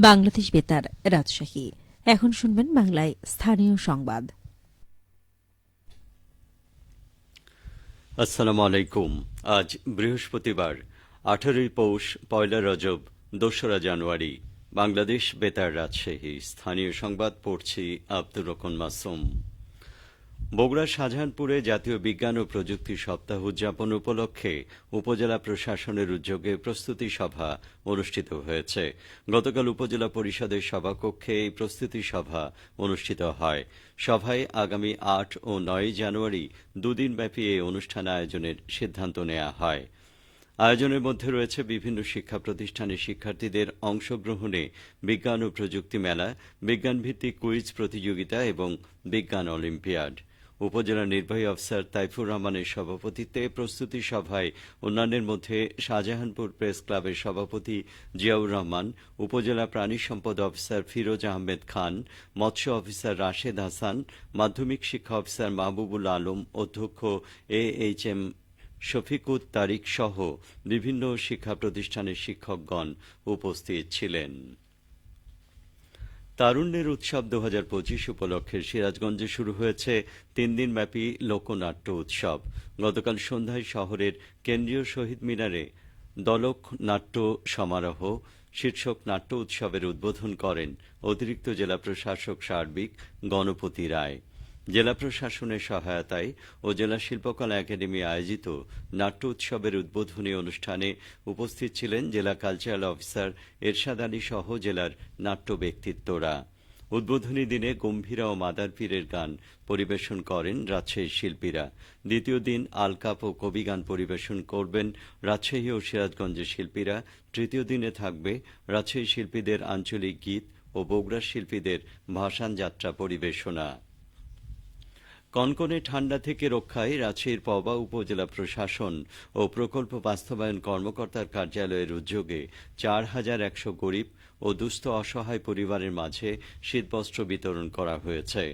বাংলাদেশ বেতার, রাজশাহী। এখন শুনবেন বাংলায় স্থানীয় সংবাদ। আসসালামু আলাইকুম। আজ বৃহস্পতিবার, আঠারোই পৌষ, পয়লা রজব, দোসরা জানুয়ারি। বাংলাদেশ বেতার, রাজশাহী। স্থানীয় সংবাদ পড়ছি আব্দুর রকন মাসুম। বগুড়া শাহজাহানপুরে জাতীয় বিজ্ঞান ও প্রযুক্তি সপ্তাহ উদযাপন উপলক্ষে উপজেলা প্রশাসনের উদ্যোগে প্রস্তুতি সভা অনুষ্ঠিত হয়েছে। গতকাল উপজেলা পরিষদের সভাকক্ষে এই প্রস্তুতি সভা অনুষ্ঠিত হয়। সভায় আগামী আট ও নয় জানুয়ারি দুদিনব্যাপী এই অনুষ্ঠান আয়োজনের সিদ্ধান্ত নেওয়া হয়। আয়োজনের মধ্যে রয়েছে বিভিন্ন শিক্ষা প্রতিষ্ঠানের শিক্ষার্থীদের অংশগ্রহণে বিজ্ঞান ও প্রযুক্তি মেলা, বিজ্ঞানভিত্তিক কুইজ প্রতিযোগিতা এবং বিজ্ঞান অলিম্পিয়াড। উপজেলা নির্বাহী অফিসার তাইফুর রহমানের সভাপতিত্বে প্রস্তুতি সভায় অন্যান্যের মধ্যে শাহজাহানপুর প্রেস ক্লাবের সভাপতি জিয়াউর রহমান, উপজেলা প্রাণী সম্পদ অফিসার ফিরোজ আহমেদ খান, মৎস্য অফিসার রাশেদ হাসান, মাধ্যমিক শিক্ষা অফিসার মাহবুবুল আলম, অধ্যক্ষ A H M Shafiqut Tariq সহ বিভিন্ন শিক্ষা প্রতিষ্ঠানের শিক্ষকগণ উপস্থিত ছিলেন। তারুণ্যের উৎসব দু হাজার পঁচিশ উপলক্ষে সিরাজগঞ্জে শুরু হয়েছে তিন দিনব্যাপী লোকনাট্য উৎসব। গতকাল সন্ধ্যায় শহরের কেন্দ্রীয় শহীদ মিনারে দলক নাট্য সমারোহ শীর্ষক নাট্য উৎসবের উদ্বোধন করেন অতিরিক্ত জেলা প্রশাসক সার্বিক গণপতি রায়। জেলা প্রশাসনের সহায়তায় ও জেলা শিল্পকলা একাডেমি আয়োজিত নাট্য উৎসবের উদ্বোধনী অনুষ্ঠানে উপস্থিত ছিলেন জেলা কালচারাল অফিসার এরশাদ আলী সহ জেলার নাট্য ব্যক্তিত্বরা। উদ্বোধনী দিনে গম্ভীরা ও মাদার পীরের গান পরিবেশন করেন রাজশাহীর শিল্পীরা। দ্বিতীয় দিন আলকাপ ও কবিগান পরিবেশন করবেন রাজশাহী ও সিরাজগঞ্জের শিল্পীরা। তৃতীয় দিনে থাকবে রাজশাহী শিল্পীদের আঞ্চলিক গীত ও বগুড়ার শিল্পীদের ভাসান যাত্রা পরিবেশনা। কনকনে ঠান্ডা থেকে রক্ষায় রাজশাহীর পবা উপজেলা প্রশাসন ও প্রকল্প বাস্তবায়ন কর্মকর্তার কার্যালয়ের উদ্যোগে চার হাজার একশো গরিব ও দুস্থ অসহায় পরিবারের মাঝে শীতবস্ত্র বিতরণ করা হয়েছে।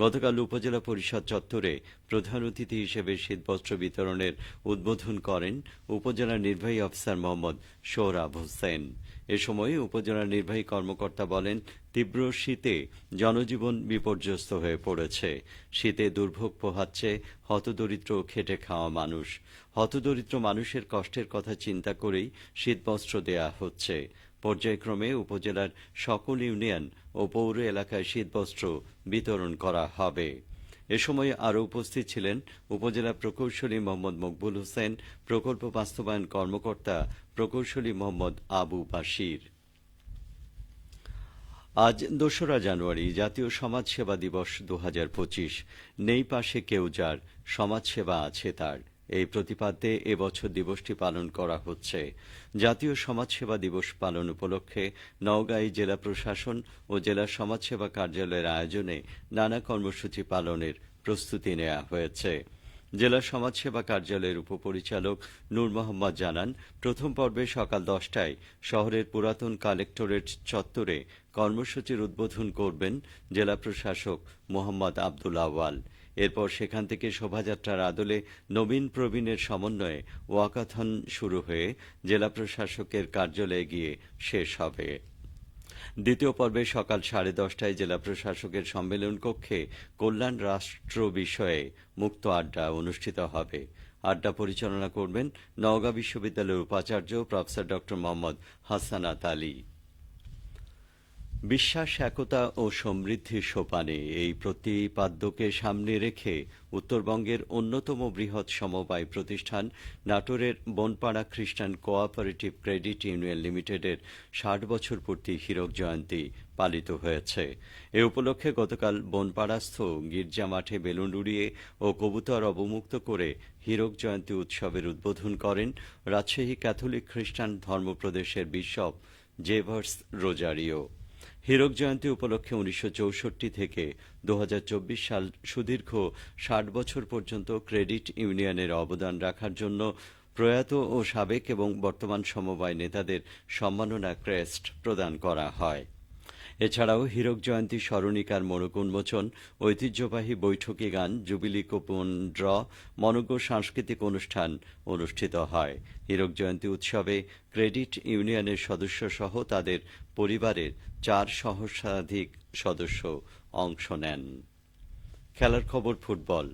গতকাল উপজেলা পরিষদ চত্বরে প্রধান অতিথি হিসেবে শীতবস্ত্র বিতরণের উদ্বোধন করেন উপজেলা নির্বাহী অফিসার মোহাম্মদ সোহরাব হোসেন। এ সময় উপজেলা নির্বাহী কর্মকর্তা বলেন, তীব্র শীতে জনজীবন বিপর্যস্ত হয়ে পড়েছে। শীতে দুর্ভোগ পোহাচ্ছে হতদরিদ্র খেটে খাওয়া মানুষ। হতদরিদ্র মানুষের কষ্টের কথা চিন্তা করেই শীতবস্ত্র দেয়া হচ্ছে। পর্যায়ক্রমে উপজেলার সকল ইউনিয়ন ও পৌর এলাকায় শীতবস্ত্র বিতরণ করা হবে। এ সময় আরও উপস্থিত ছিলেন উপজেলা প্রকৌশলী মোহাম্মদ মকবুল হোসেন, প্রকল্প বাস্তবায়ন কর্মকর্তা প্রকৌশলী মোহাম্মদ আবু বাশির। আজ দোসরা জানুয়ারি, জাতীয় সমাজসেবা দিবস দু হাজার পঁচিশ। নেই পাশে কেউ যার সমাজসেবা আছে তার। এই প্রতিপাদ্যে এবছর দিবসটি পালন করা হচ্ছে। জাতীয় সমাজসেবা দিবস পালন উপলক্ষে নওগাঁয় জেলা প্রশাসন ও জেলা সমাজসেবা কার্যালয়ের আয়োজনে নানা কর্মসূচি পালনের প্রস্তুতি নেওয়া হয়েছে। জেলা সমাজসেবা কার্যালয়ের উপপরিচালক নূর মোহাম্মদ জানান, প্রথম পর্বে সকাল দশটায় শহরের পুরাতন কালেক্টরেট চত্বরে কর্মসূচির উদ্বোধন করবেন জেলা প্রশাসক মোহাম্মদ আব্দুল এরপর সেখান থেকে শোভাযাত্রার আদলে নবীন প্রবীণের সমন্বয়ে ওয়াকাথন শুরু হয়ে জেলা প্রশাসকের কার্যালয়ে গিয়ে শেষ হবে। দ্বিতীয় পর্বে সকাল সাড়ে দশটায় জেলা প্রশাসকের সম্মেলন কক্ষে কল্যাণ রাষ্ট্র বিষয়ে মুক্ত আড্ডা অনুষ্ঠিত হবে। আড্ডা পরিচালনা করবেন নওগাঁ বিশ্ববিদ্যালয়ের উপাচার্য প্রফেসর ড মোহাম্মদ হাসানাত আলী। বিশ্বাস, একতা ও সমৃদ্ধির সোপানে এই প্রতিপাদ্যকে সামনে রেখে উত্তরবঙ্গের অন্যতম বৃহৎ সমবায় প্রতিষ্ঠান নাটোরের বনপাড়া খ্রিস্টান কোঅপারেটিভ ক্রেডিট ইউনিয়ন লিমিটেডের ষাট বছর পূর্তি হীরক জয়ন্তী পালিত হয়েছে। এ উপলক্ষে গতকাল বনপাড়াস্থ গির্জা মাঠে বেলুন উড়িয়ে ও কবুতর অবমুক্ত করে হীরক জয়ন্তী উৎসবের উদ্বোধন করেন রাজশাহী ক্যাথলিক খ্রিস্টান ধর্মপ্রদেশের বিশপ জেভার্স রোজারিও। হীরক জয়ন্তী উপলক্ষে উনিশশো চৌষট্টি থেকে দু হাজার চব্বিশ সাল সুদীর্ঘ ষাট বছর পর্যন্ত ক্রেডিট ইউনিয়নের অবদান রাখার জন্য প্রয়াত ও সাবেক এবং বর্তমান সমবায় নেতাদের সম্মাননা ক্রেস্ট প্রদান করা হয়। এছাড়াও হীরক জয়ন্তী স্মরণিকার মোড়ক উন্মোচন, ঐতিহ্যবাহী বৈঠকি গান, জুবিলি কুপন ড্র, মনজ্ঞ সাংস্কৃতিক অনুষ্ঠান অনুষ্ঠিত হয়। হীরক জয়ন্তী উৎসবে ক্রেডিট ইউনিয়নের সদস্য সহ তাদের পরিবারের চার সহস্রাধিক সদস্য অংশ নেন। খেলার খবর ফুটবল।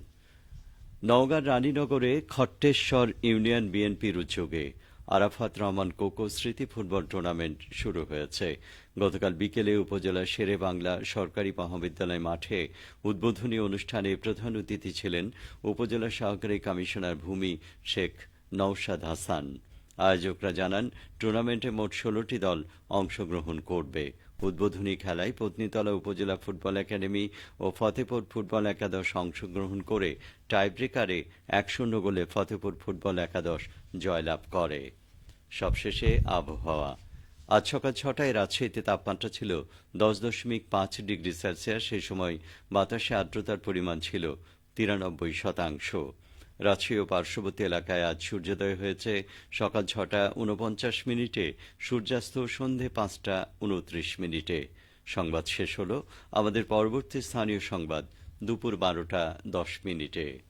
নওগাঁর রানীনগরে খট্টেশ্বর ইউনিয়ন বিএনপির উদ্যোগে আরাফাত রহমান কোকো স্মৃতি ফুটবল টুর্নামেন্ট শুরু হয়েছে। গতকাল বিকেলে উপজেলার শেরে বাংলা সরকারি মহাবিদ্যালয় মাঠে উদ্বোধনী অনুষ্ঠানে প্রধান অতিথি ছিলেন উপজেলা সহকারী কমিশনার ভূমি শেখ নওশাদ হাসান। আয়োজকরা জানান, টুর্নামেন্টে মোট ষোলোটি দল অংশগ্রহণ করবে। উদ্বোধনী খেলায় পত্নীতলা উপজেলা ফুটবল একাডেমি ও ফতেপুর ফুটবল একাদশ অংশগ্রহণ করে টাইব্রেকারে এক শূন্য গোলে ফতেপুর ফুটবল একাদশ জয়লাভ করে। সবশেষে আবহাওয়া। আজ সকাল ছটায় রাজশাহীতে তাপমাত্রা ছিল দশ দশমিক পাঁচ ডিগ্রি সেলসিয়াস। সেই সময় বাতাসে আর্দ্রতার পরিমাণ ছিল তিরানব্বই শতাংশ। রাজশাহী ও পার্শ্ববর্তী এলাকায় আজ সূর্যোদয় হয়েছে। সকাল ছটা উনপঞ্চাশ মিনিটে, সূর্যাস্ত সন্ধে পাঁচটা উনত্রিশ মিনিটে। সংবাদ শেষ হল। আমাদের পরবর্তী স্থানীয় সংবাদ দুপুর বারোটা দশ মিনিটে।